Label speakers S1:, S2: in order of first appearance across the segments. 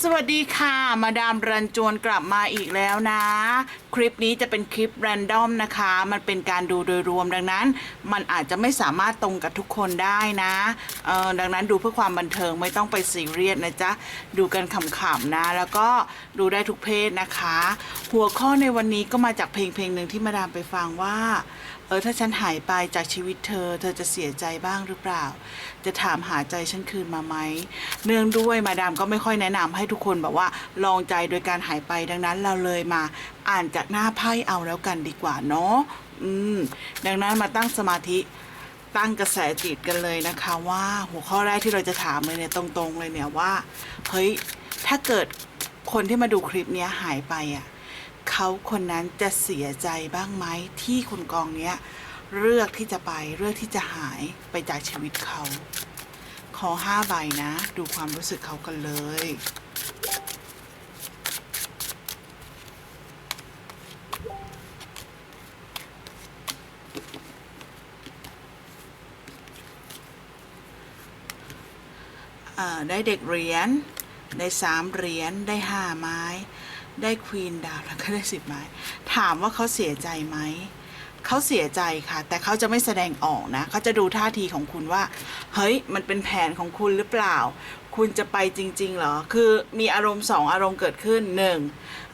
S1: สวัสดีค่ะ มาดามรันจวนกลับมาอีกแล้วนะ คลิปนี้จะเป็นคลิปแรนดอมนะคะ มันเป็นการดูโดยรวมดังนั้น มันอาจจะไม่สามารถตรงกับทุกคนได้นะเออดังนั้นดูเพื่อความบันเทิงไม่ต้องไปซีเรียสนะจ๊ะ ดูกันขำๆนะ แล้วก็ดูได้ทุกเพศนะคะ หัวข้อในวันนี้ก็มาจากเพลงเพลงหนึ่งที่มาดามไปฟังว่า เออถ้าฉันหายไปจากชีวิตเธอ เธอจะเสียใจบ้างหรือเปล่า จะถามหาใจฉันคืนมาไหม เนื่องด้วยมาดามก็ไม่ค่อยแนะนำให้ทุกคนแบบว่าลองใจโดยการหายไปดังนั้นเราเลยมา อ่านจากหน้าไพ่เอาแล้วกันดีกว่าเนาะอืม ดังนั้นมาตั้งสมาธิตั้งกระแสจิตกันเลยนะคะ ว่าหัวข้อแรกที่เราจะถามเลยเนี่ยตรง ๆ เลยเนี่ยว่าเฮ้ยถ้าเกิดคนที่มาดูคลิปนี้หายไปอะ เขาคนนั้นจะเสียใจบ้างไหมที่คนกองเนี้ยเลือกที่จะไปเลือกที่จะหายไปจากชีวิตเขา ขอห้าใบนะ ดูความรู้สึกเขากันเลยได้เด็กเหรียญได้สามเหรียญได้ห้าไม้ ได้ควีนดาวแล้วก็ได้สิบไม้ ถามว่าเขาเสียใจไหม เขาเสียใจค่ะ แต่เขาจะไม่แสดงออกนะ เขาจะดูท่าทีของคุณว่า เฮ้ย มันเป็นแผนของคุณหรือเปล่า คุณจะไปจริง ๆ เหรอ คือมีอารมณ์สองอารมณ์เกิดขึ้นหนึ่ง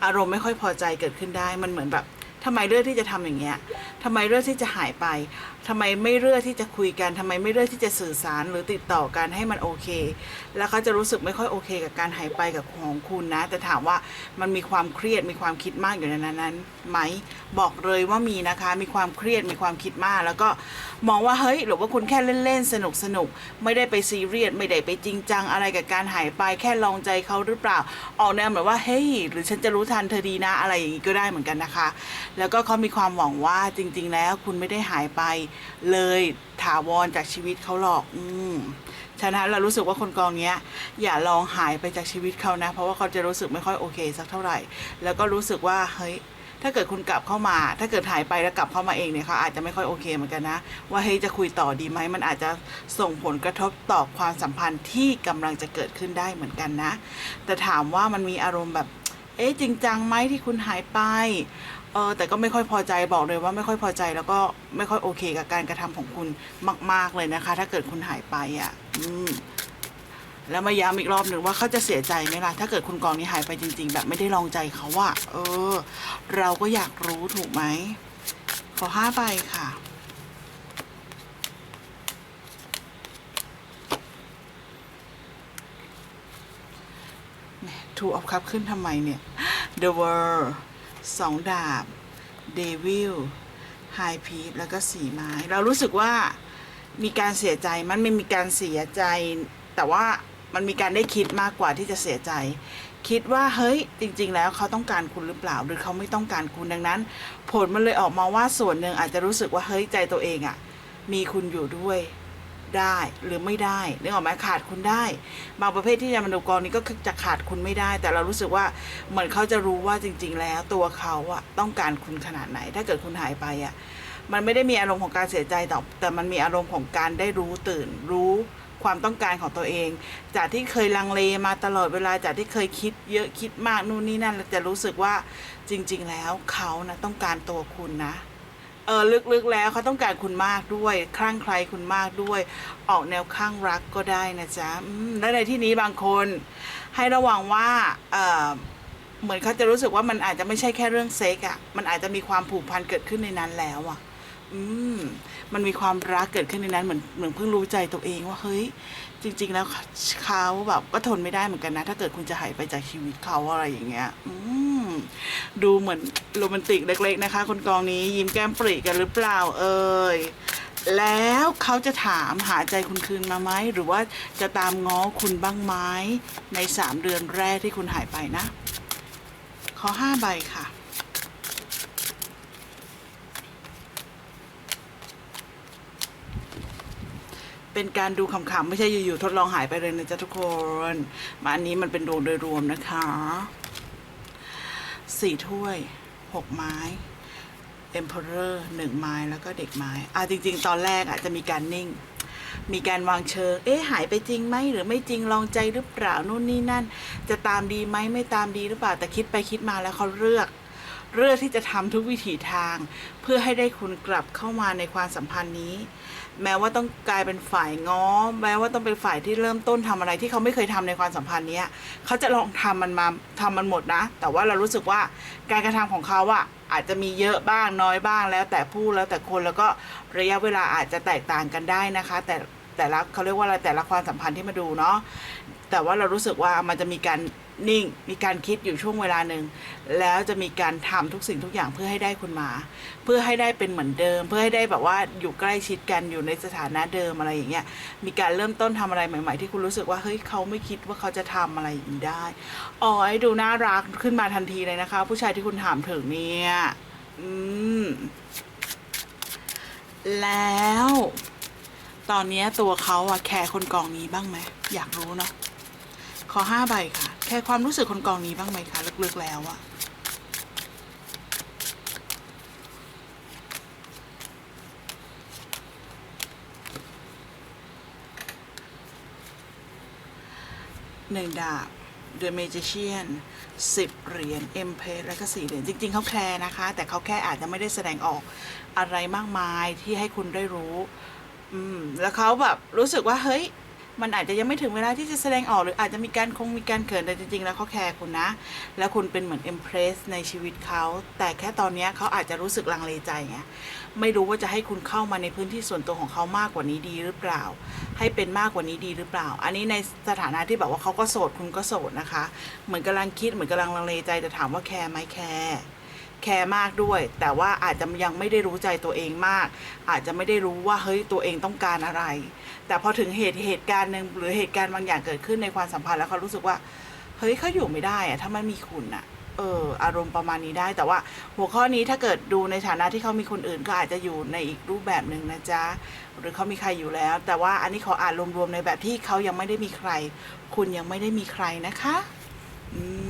S1: อารมณ์ไม่ค่อยพอใจเกิดขึ้นได้ มันเหมือนแบบทำไมเลือกที่จะทำอย่างเงี้ยทำไมเลือกที่จะหายไปทำไมไม่เลือกที่จะคุยกันทำไมไม่เลือกที่จะสื่อสารหรือติดต่อกันให้มันโอเค แล้วเขาจะรู้สึกไม่ค่อยโอเคกับการหายไปกับของคุณนะ แต่ถามว่ามันมีความเครียดมีความคิดมากอยู่ในนั้นไหมบอกเลยว่ามีนะคะ มีความเครียดมีความคิดมาก แล้วก็มองว่าเฮ้ยหรือว่าคุณแค่เล่นๆสนุกสนุกๆไม่ได้ไปซีเรียสไม่ได้ไปจริงจังอะไรกับการหายไปแค่ลองใจเขาหรือเปล่าออกแนวเหมือนว่าเฮ้ยหรือฉันจะรู้ทันเธอดีนะอะไรอย่างนี้ก็ได้เหมือนกันนะคะ แล้วก็เขามีความหวังว่าจริง ๆ แล้วคุณไม่ได้หายไปเลยถาวรจากชีวิตเขาหรอก อืมฉะนั้นเรารู้สึกว่าคนกองเนี้ย อย่าลองหายไปจากชีวิตเขานะ เพราะว่าเขาจะรู้สึกไม่ค่อยโอเคสักเท่าไหร่ แล้วก็รู้สึกว่าเฮ้ยถ้าเกิดคุณกลับเข้ามา ถ้าเกิดหายไปแล้วกลับเข้ามาเองเนี่ยเขาอาจจะไม่ค่อยโอเคเหมือนกันนะ ว่าเฮ้ยจะคุยต่อดีไหมมันอาจจะส่งผลกระทบต่อความสัมพันธ์ที่กำลังจะเกิดขึ้นได้เหมือนกันนะ แต่ถามว่ามันมีอารมณ์แบบ เอ๊ะจริงจังไหมที่คุณหายไป เออแต่ก็ไม่ค่อยพอใจบอกเลยว่าไม่ค่อยพอใจแล้วก็ไม่ค่อยโอเคกับการกระทำของคุณมาก ๆเลยนะคะ ถ้าเกิดคุณหายไปอะ อืมแล้วมาย้ำอีกรอบหนึ่งว่าเขาจะเสียใจไหมล่ะ ถ้าเกิดคุณกองนี้หายไปจริง ๆ แบบไม่ได้ลองใจเขาอะเออ เราก็อยากรู้ถูกไหมขอห้าใบค่ะถูกเอาครับขึ้นทำไมเนี่ย The World สองดาบ Devil High Priest แล้วก็สีไม้ เรารู้สึกว่ามีการเสียใจมันไม่มีการเสียใจ แต่ว่ามันมีการได้คิดมากกว่าที่จะเสียใจ คิดว่าเฮ้ยจริง ๆ แล้วเขาต้องการคุณหรือเปล่า หรือเขาไม่ต้องการคุณดังนั้น ผลมันเลยออกมาว่าส่วนหนึ่งอาจจะรู้สึกว่าเฮ้ยใจตัวเองอะ มีคุณอยู่ด้วย ได้หรือไม่ได้นึกออกไหมขาดคุณได้ บางประเภทที่จะมาดูกองนี้ก็คือจะขาดคุณไม่ได้ แต่เรารู้สึกว่าเหมือนเขาจะรู้ว่าจริง ๆ แล้วตัวเขาอะต้องการคุณขนาดไหน ถ้าเกิดคุณหายไปอะมันไม่ได้มีอารมณ์ของการเสียใจแต่แต่มันมีอารมณ์ของการได้รู้ตื่นรู้ความต้องการของตัวเอง จากที่เคยลังเลมาตลอดเวลาจากที่เคยคิดเยอะคิดมากนู่นนี่นั่นจะรู้สึกว่าจริง ๆ แล้วเขานะต้องการตัวคุณนะ ออลึกๆแล้วเขาต้องการคุณมากด้วย คลั่งใครคุณมากด้วย ออกแนวข้างรักก็ได้นะจ๊ะและในที่นี้บางคน ให้ระวังว่าเออเหมือนเขาจะรู้สึกว่ามันอาจจะไม่ใช่แค่เรื่องเซ็กอะ่ะ มันอาจจะมีความผูกพันเกิดขึ้นในนั้นแล้วอะ่ะ อืม มันมีความรักเกิดขึ้นในนั้นเหมือนเหมือนเพิ่งรู้ใจตัวเองว่าเฮ้ย จริง ๆ แล้วเขาแบบก็ทนไม่ได้เหมือนกันนะ ถ้าเกิดคุณจะหายไปจากชีวิตเขาอะไรอย่างเงี้ยดูเหมือนโรแมนติกเล็ก ๆ นะคะ คนกองนี้ยิ้มแก้มปรีกันหรือเปล่าเอ่ยแล้วเขาจะถามหาใจคุณคืนมาไหมหรือว่าจะตามง้อคุณบ้างไหมในสามเดือนแรกที่คุณหายไปนะ ขอห้าใบค่ะ เป็นการดูขำๆไม่ใช่อยู่ๆทดลองหายไปเลยนะจ๊ะทุกคนมาอันนี้มันเป็นดวงโดยรวมนะคะสี่ถ้วยหกไม้ Emperor หนึ่งไม้แล้วก็เด็กไม้อะจริง ๆ ตอนแรกอะจะมีการนิ่ง มีการวางเชิง เอ๊ะหายไปจริงไหมหรือไม่จริงลองใจหรือเปล่านู่นนี่นั่น จะตามดีไหมไม่ตามดีหรือเปล่าแต่คิดไปคิดมาแล้วเขาเลือกเลือกที่จะทำทุกวิถีทาง เพื่อให้ได้คุณกลับเข้ามาในความสัมพันธ์นี้ แม้ว่าต้องกลายเป็นฝ่ายง้อ แม้ว่าต้องเป็นฝ่ายที่เริ่มต้นทำอะไรที่เขาไม่เคยทำในความสัมพันธ์นี้เขาจะลองทำมันมาทำมันหมดนะ แต่ว่าเรารู้สึกว่าการกระทำของเขาอะอาจจะมีเยอะบ้างน้อยบ้างแล้วแต่ผู้แล้วแต่คนแล้วก็ระยะเวลาอาจจะแตกต่างกันได้นะคะ แต่แต่ละเขาเรียกว่าอะไรแต่ละความสัมพันธ์ที่มาดูเนาะแต่ว่าเรารู้สึกว่ามันจะมีการ นิ่ง มีการคิดอยู่ช่วงเวลาหนึ่ง แล้วจะมีการทำทุกสิ่งทุกอย่างเพื่อให้ได้คุณมา เพื่อให้ได้เป็นเหมือนเดิม เพื่อให้ได้แบบว่าอยู่ใกล้ชิดกันอยู่ในสถานะเดิมอะไรอย่างเงี้ย มีการเริ่มต้นทำอะไรใหม่ ๆ ที่คุณรู้สึกว่าเฮ้ยเขาไม่คิดว่าเขาจะทำอะไรอย่างนี้ได้ อ๋อดูน่ารักขึ้นมาทันทีเลยนะคะ ผู้ชายที่คุณถามถึงเนี่ยอืมแล้ว ตอนนี้ตัวเขาอะแคร์คนกองนี้บ้างไหม อยากรู้เนาะขอห้าใบค่ะ คร์ความรู้สึกคนกองนี้บ้างไหมคะลึกๆแล้วอะหนึ่งดาบ The Magician สิบเหรียญ M p a แล้วก็สี่เหรียญ จริง ๆ เขาแคร์นะคะ แต่เขาแค่อาจจะไม่ได้แสดงออกอะไรมากมายที่ให้คุณได้รู้ อืม แล้วเขาแบบรู้สึกว่า เฮ้ย มันอาจจะยังไม่ถึงเวลาที่จะแสดงออกหรืออาจจะมีการคงมีการเขินแต่จริงๆ แล้วเขาแคร์คุณนะ แล้วคุณเป็นเหมือนเอ็มเพรสในชีวิตเขาแต่แค่ตอนนี้เขาอาจจะรู้สึกลังเลใจไงไม่รู้ว่าจะให้คุณเข้ามาในพื้นที่ส่วนตัวของเขามากกว่านี้ดีหรือเปล่า ให้เป็นมากกว่านี้ดีหรือเปล่า อันนี้ในสถานะที่แบบว่าเขาก็โสดคุณก็โสดนะคะ เหมือนกำลังคิดเหมือนกำลังลังเลใจแต่ถามว่าแคร์ไหมแคร์ แคร์มากด้วย แต่ว่าอาจจะยังไม่ได้รู้ใจตัวเองมาก อาจจะไม่ได้รู้ว่าเฮ้ยตัวเองต้องการอะไร แต่พอถึงเหตุเหตุการณ์หนึ่งหรือเหตุการณ์บางอย่างเกิดขึ้นในความสัมพันธ์แล้วเขารู้สึกว่าเฮ้ยเขาอยู่ไม่ได้อะถ้าไม่มีคุณอะเอออารมณ์ประมาณนี้ได้แต่ว่าหัวข้อนี้ถ้าเกิดดูในฐานะที่เขามีคนอื่นก็อาจจะอยู่ในอีกรูปแบบหนึ่งนะจ๊ะหรือเขามีใครอยู่แล้ว แต่ว่าอันนี้ขออ่านรวมๆในแบบที่เขายังไม่ได้มีใคร คุณยังไม่ได้มีใครนะคะ อืม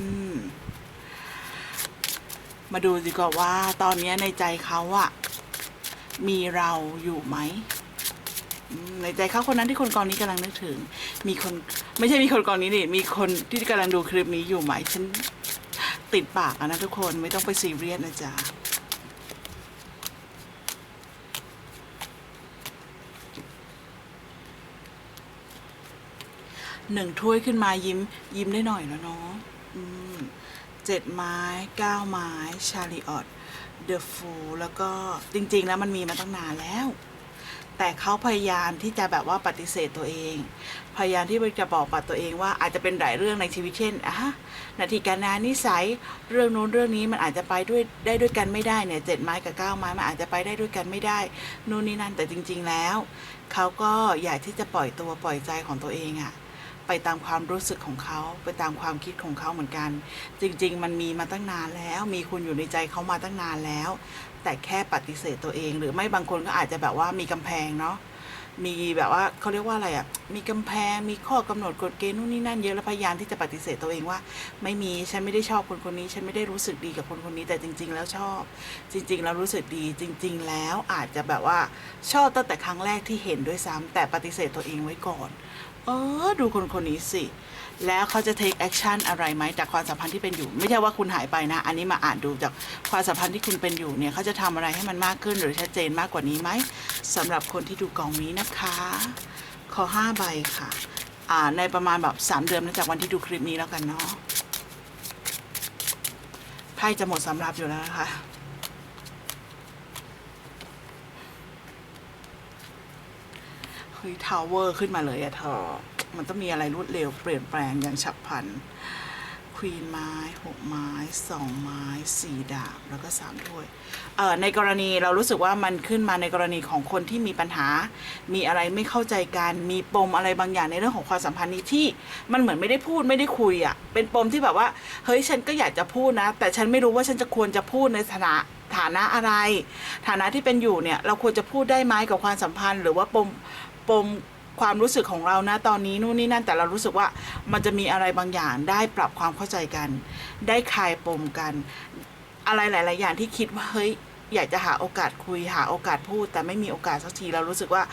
S1: มาดูดีกว่าว่าตอนนี้ในใจเขาอะมีเราอยู่ไหม ในใจเขาคนนั้นที่คนกองนี้กำลังนึกถึง มีคนไม่ใช่มีคนกองนี้นี่มีคนที่กำลังดูคลิปนี้อยู่ไหมฉันติดปากอะนะทุกคนไม่ต้องไปซีเรียสนะจ๊ะหนึ่งถ้วยขึ้นมายิ้มยิ้มได้หน่อยแล้วเนาะอืม เจ็ดไม้เก้าไม้ ชาริออตเดอะฟูแล้วก็จริง ๆ แล้วมันมีมาตั้งนานแล้ว แต่เขาพยายามที่จะแบบว่าปฏิเสธตัวเอง พยายามที่จะบอกปัดตัวเองว่าอาจจะเป็นหลายเรื่องในชีวิตเช่นอะนาทีการงานนิสัยเรื่องโน้นเรื่องนี้มันอาจจะไปด้วยได้ด้วยกันไม่ได้เนี่ยเจ็ดไม้กับเก้าไม้มันอาจจะไปได้ด้วยกันไม่ได้นู่นนี่นั่นแต่จริง ๆ แล้วเขาก็อยากที่จะปล่อยตัวปล่อยใจของตัวเองอะ ไปตามความรู้สึกของเขา ไปตามความคิดของเขาเหมือนกัน จริง ๆ มันมีมาตั้งนานแล้ว มีคุณอยู่ในใจเขามาตั้งนานแล้ว แต่แค่ปฏิเสธตัวเอง หรือไม่บางคนก็อาจจะแบบว่ามีกำแพงเนาะมีแบบว่าเขาเรียกว่าอะไรอะ่ะ มีกำแพง มีข้อกำหนดกฎเกณฑ์นู่นนี่นั่นเยอะแล้วพยายามที่จะปฏิเสธตัวเองว่า ไม่มีฉันไม่ได้ชอบคนคนนี้ ฉันไม่ได้รู้สึกดีกับคนคนนี้แต่จริง ๆ แล้วชอบ จริง ๆ แล้วรู้สึกดีจริง ๆ แล้วอาจจะแบบว่าชอบตั้งแต่ครั้งแรกที่เห็นด้วยซ้ำแต่ปฏิเสธตัวเองไว้ก่อน เออดูคนคนนี้สิ แล้วเขาจะ take action อะไรไหมจากความสัมพันธ์ที่เป็นอยู่ ไม่ใช่ว่าคุณหายไปนะ อันนี้มาอ่านดูจากความสัมพันธ์ที่คุณเป็นอยู่เนี่ยเขาจะทำอะไรให้มันมากขึ้นหรือชัดเจนมากกว่านี้ไหมสำหรับคนที่ดูกองนี้นะคะขอห้าใบค่ะอ่าในประมาณแบบสามเดือนนับจากวันที่ดูคลิปนี้แล้วกันเนาะไพ่จะหมดสำหรับอยู่แล้วนะคะ เฮ้ยทาวเวอร์ขึ้นมาเลยอะเธอ มันต้องมีอะไรรวดเร็วเปลี่ยนแปลงอย่างฉับพลันควีนไม้หกไม้สองไม้สี่ดาบ แล้วก็สามถ้วยเอ่อในกรณีเรารู้สึกว่ามันขึ้นมาในกรณีของคนที่มีปัญหา มีอะไรไม่เข้าใจกันมีปมอะไรบางอย่างในเรื่องของความสัมพันธ์นี้ที่ มันเหมือนไม่ได้พูดไม่ได้คุยอะเป็นปมที่แบบว่า เฮ้ยฉันก็อยากจะพูดนะ แต่ฉันไม่รู้ว่าฉันจะควรจะพูดในฐานะฐานะอะไร ฐานะที่เป็นอยู่เนี่ย เราควรจะพูดได้ไหมกับความสัมพันธ์ หรือว่าปม ปมความรู้สึกของเรานะตอนนี้นู่นนี่นั่นแต่เรารู้สึกว่ามันจะมีอะไรบางอย่างได้ปรับความเข้าใจกัน ได้คลายปมกัน อะไรหลาย ๆ อย่างที่คิดว่าเฮ้ยอยากจะหาโอกาสคุยหาโอกาสพูด แต่ไม่มีโอกาสสักทีเรารู้สึกว่า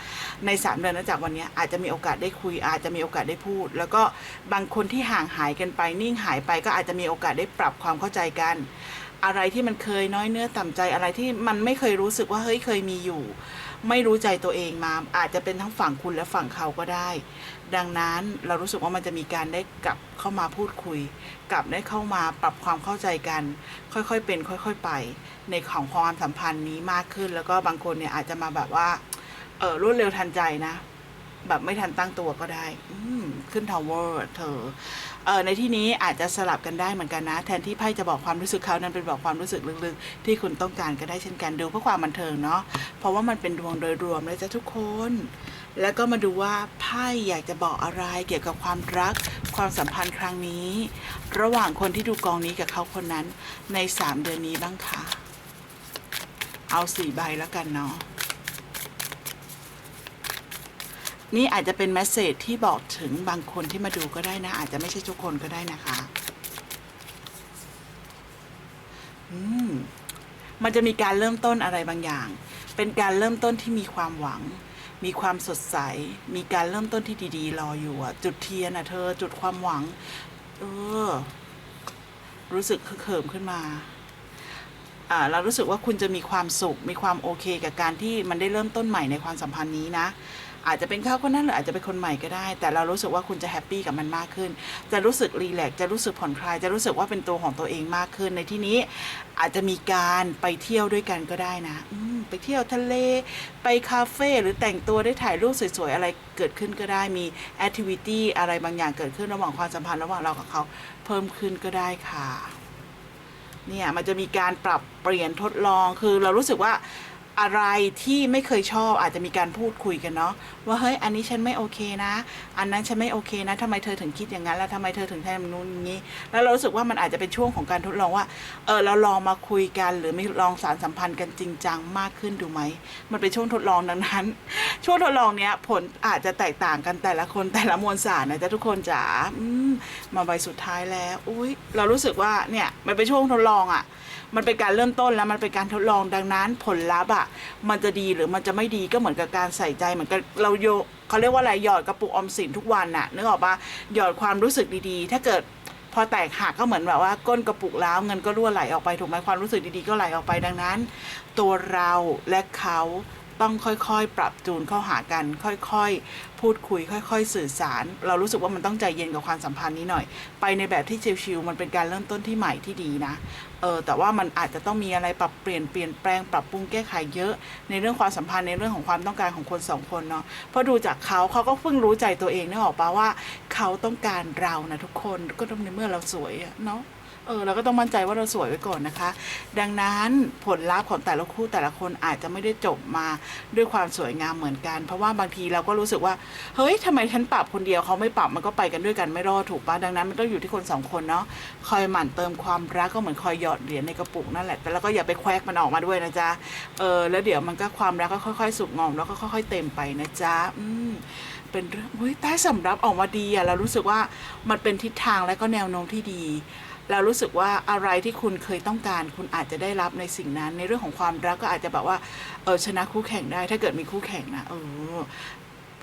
S1: ในสามเดือนนับจากวันนี้อาจจะมีโอกาสได้คุย อาจจะมีโอกาสได้พูด แล้วก็บางคนที่ห่างหายกันไป นิ่งหายไปก็อาจจะมีโอกาสได้ปรับความเข้าใจกัน อะไรที่มันเคยน้อยเนื้อต่ำใจอะไรที่มันไม่เคยรู้สึกว่าเฮ้ยเคยมีอยู่ ไม่รู้ใจตัวเองมาอาจจะเป็นทั้งฝั่งคุณและฝั่งเขาก็ได้ ดังนั้นเรารู้สึกว่ามันจะมีการได้กลับเข้ามาพูดคุย กลับได้เข้ามาปรับความเข้าใจกัน ค่อยๆเป็น ค่อย ๆไป ในของความสัมพันธ์นี้มากขึ้น แล้วก็บางคนเนี่ยอาจจะมาแบบว่าเออรวดเร็วทันใจนะ แบบไม่ทันตั้งตัวก็ได้ ขึ้นทาวเวอร์เธอเออในที่นี้อาจจะสลับกันได้เหมือนกันนะ แทนที่ไพ่จะบอกความรู้สึกเขานั้นเป็นบอกความรู้สึกลึกๆ ที่คุณต้องการก็ได้เช่นกันดูเพื่อความบันเทิงเนาะเพราะว่ามันเป็นดวงโดยรวมเลยจ้ะทุกคน แล้วก็มาดูว่าไพ่อยากจะบอกอะไรเกี่ยวกับความรัก ความสัมพันธ์ครั้งนี้ ระหว่างคนที่ดูกองนี้กับเขาคนนั้นในสามเดือนนี้บ้างค่ะเอาสี่ใบแล้วกันเนาะ นี่อาจจะเป็นแมสเซจที่บอกถึงบางคนที่มาดูก็ได้นะ อาจจะไม่ใช่ทุกคนก็ได้นะคะอืมมันจะมีการเริ่มต้นอะไรบางอย่าง เป็นการเริ่มต้นที่มีความหวัง มีความสดใส มีการเริ่มต้นที่ดีๆ รออยู่อะจุดเทียนอะเธอ จุดความหวัง เออ รู้สึกเขิมขึ้นมาเรารู้สึกว่าคุณจะมีความสุข มีความโอเคกับการที่มันได้เริ่มต้นใหม่ในความสัมพันธ์นี้นะ อาจจะเป็นเขาคนนั้นหรืออาจจะเป็นคนใหม่ก็ได้ แต่เรารู้สึกว่าคุณจะแฮปปี้กับมันมากขึ้น จะรู้สึกรีแลกจะรู้สึกผ่อนคลาย จะรู้สึกว่าเป็นตัวของตัวเองมากขึ้น ในที่นี้อาจจะมีการไปเที่ยวด้วยกันก็ได้นะอืไปเที่ยวทะเล ไปคาเฟ่หรือแต่งตัวได้ถ่ายรูปสวยๆอะไรเกิดขึ้นก็ได้มีแอคทิวิตี้อะไรบางอย่างเกิดขึ้นระหว่างความสัมพันธ์ระหว่างเรากับเขาเพิ่มขึ้นก็ได้ค่ะเนี่ยมันจะมีการปรับเปลี่ยนทดลองคือเรารู้สึกว่า อะไรที่ไม่เคยชอบอาจจะมีการพูดคุยกันเนาะว่าเฮ้ยอันนี้ฉันไม่โอเคนะ อันนั้นฉันไม่โอเคนะทำไมเธอถึงคิดอย่างนั้น แล้วทำไมเธอถึงทำนู้นอย่างนี้ แล้วเรารู้สึกว่ามันอาจจะเป็นช่วงของการทดลองว่าเออเราลองมาคุยกัน หรือไม่ลองสารสัมพันธ์กันจริงจังมากขึ้นดูไหมมันเป็นช่วงทดลองดังนั้น ช่วงทดลองเนี้ยผลอาจจะแตกต่างกันแต่ละคนแต่ละมวลสารนะจ๊ะทุกคนจ๋ามมาใบสุดท้ายแล้วอุ้ยเรารู้สึกว่าเนี่ยมันเป็นช่วงทดลองอะ่ะ มันเป็นการเริ่มต้นแล้วมันเป็นการทดลองดังนั้นผลลัพธ์อะมันจะดีหรือมันจะไม่ดีก็เหมือนกับการใส่ใจเหมือนกับเราโยเขาเรียกว่าอะไรหยอดกระปุกออมสินทุกวันน่ะนึกออกปะหยอดความรู้สึกดีๆ ถ้าเกิดพอแตกหักก็เหมือนแบบว่าก้นกระปุกแล้ว เงินก็รั่วไหลออกไปถูกไหมความรู้สึกดีๆก็ไหลออกไปดังนั้น ตัวเราและเขา ต้องค่อยๆ ปรับจูนเข้าหากัน ค่อยๆ พูดคุย ค่อย ๆ สื่อสาร เรารู้สึกว่ามันต้องใจเย็นกับความสัมพันธ์นี้หน่อย ไปในแบบที่ชิลๆมันเป็นการเริ่มต้นที่ใหม่ที่ดีนะเออแต่ว่ามันอาจจะต้องมีอะไรปรับเปลี่ยนเปลี่ยนแปลงปรับปรุงแก้ไขเยอะ ในเรื่องความสัมพันธ์ในเรื่องของความต้องการของคนสองคนเนาะเพราะดูจากเขาเขาก็เพิ่งรู้ใจตัวเองนึกออกปะว่า เขาต้องการเรานะทุกคนก็ต้องในเมื่อเราสวยเนาะ เออเราก็ต้องมั่นใจว่าเราสวยไว้ก่อนนะคะ ดังนั้นผลลัพธ์ของแต่ละคู่แต่ละคนอาจจะไม่ได้จบมาด้วยความสวยงามเหมือนกัน เพราะว่าบางทีเราก็รู้สึกว่า เฮ้ยทำไมฉันปรับคนเดียวเขาไม่ปรับมันก็ไปกันด้วยกันไม่รอดถูกปะดังนั้นมันต้องอยู่ที่คนสองคนเนาะคอยหมั่นเติมความรักก็เหมือนคอยหยอดเหรียญในกระปุกนั่นแหละแต่เราก็อย่าไปแควกมันออกมาด้วยนะจ๊ะเออแล้วเดี๋ยวมันก็ความรักก็ค่อย ๆ สุกงอมแล้วก็ค่อย ๆ เต็มไปนะจ๊ะอืมเป็นเรื่องเฮ้ยใต้สำรับออกมาดีอะเรารู้สึกว่ามันเป็นทิศทางและก็แนวโน้มที่ดี เรารู้สึกว่าอะไรที่คุณเคยต้องการ คุณอาจจะได้รับในสิ่งนั้น ในเรื่องของความรักก็อาจจะแบบว่าเออชนะคู่แข่งได้ ถ้าเกิดมีคู่แข่งนะเออ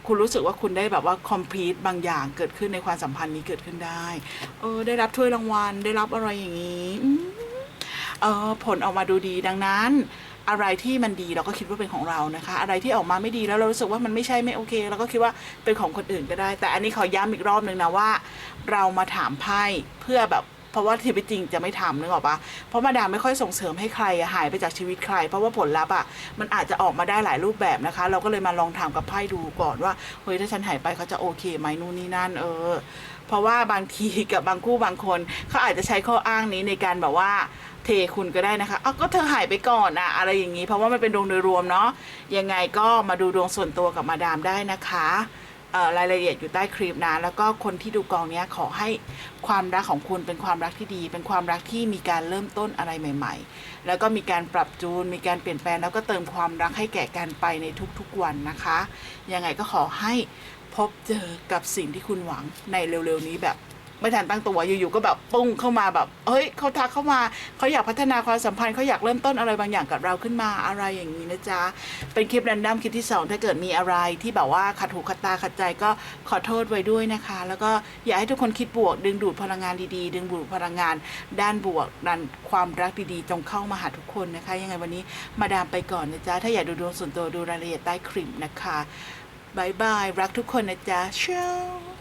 S1: คุณรู้สึกว่าคุณได้แบบว่าคอมพลีทบางอย่างเกิดขึ้นในความสัมพันธ์นี้เกิดขึ้นได้ เออ ได้รับถ้วยรางวัลได้รับอะไรอย่างนี้เออผลออกมาดูดีดังนั้น อะไรที่มันดีเราก็คิดว่าเป็นของเรานะคะ อะไรที่ออกมาไม่ดีแล้วเรารู้สึกว่ามันไม่ใช่ไม่โอเคเราก็คิดว่าเป็นของคนอื่นก็ได้ แต่อันนี้ขอย้ำอีกรอบหนึ่งนะว่า เรามาถามไพ่เพื่อแบบ เพราะว่าชีวิตจริงจะไม่ทำนึกออกปะเพราะมาดามไม่ค่อยส่งเสริมให้ใครอะหายไปจากชีวิตใคร เพราะว่าผลลัพธ์อะมันอาจจะออกมาได้หลายรูปแบบนะคะ เราก็เลยมาลองถามกับไพ่ดูก่อนว่าเฮ้ยถ้าฉันหายไปเขาจะโอเคไหมนู่นนี่นั่นเออ เพราะว่าบางทีกับบางคู่บางคนเขาอาจจะใช้ข้ออ้างนี้ในการแบบว่าเทคุณก็ได้นะคะอ้าวก็เธอหายไปก่อนอะอะไรอย่างนี้ เพราะว่ามันเป็นดวงโดยรวมเนาะยังไงก็มาดูดวงส่วนตัวกับมาดามได้นะคะ รายละเอียดอยู่ใต้คลิปนะ แล้วก็คนที่ดูกองนี้ขอให้ความรักของคุณเป็นความรักที่ดี เป็นความรักที่มีการเริ่มต้นอะไรใหม่ ๆ แล้วก็มีการปรับจูน มีการเปลี่ยนแปลง แล้วก็เติมความรักให้แก่กันไปในทุกๆวันนะคะ ยังไงก็ขอให้พบเจอกับสิ่งที่คุณหวังในเร็วๆนี้แบบ ไม่ทันตั้งตัวอยู่ๆก็แบบปุ้งเข้ามาแบบเฮ้ยเขาทักเข้ามาเขาอยากพัฒนาความสัมพันธ์เขาอยากเริ่มต้นอะไรบางอย่างกับเราขึ้นมาอะไรอย่างนี้นะจ๊ะเป็นคลิปแรนดอมคลิปที่สองถ้าเกิดมีอะไรที่แบบว่าขัดหูขัดตาขัดใจก็ขอโทษไว้ด้วยนะคะ แล้วก็อยากให้ทุกคนคิดบวก ดึงดูดพลังงานดีๆ ดึงดูดพลังงาน ด้านบวกด้านความรักดีๆจงเข้ามาหาทุกคนนะคะ ยังไงวันนี้มาดามไปก่อนนะจ๊ะถ้าอยากดูดวงส่วนตัวดูรายละเอียดใต้คลิปนะคะบายบายรักทุกคนนะจ๊ะเช้า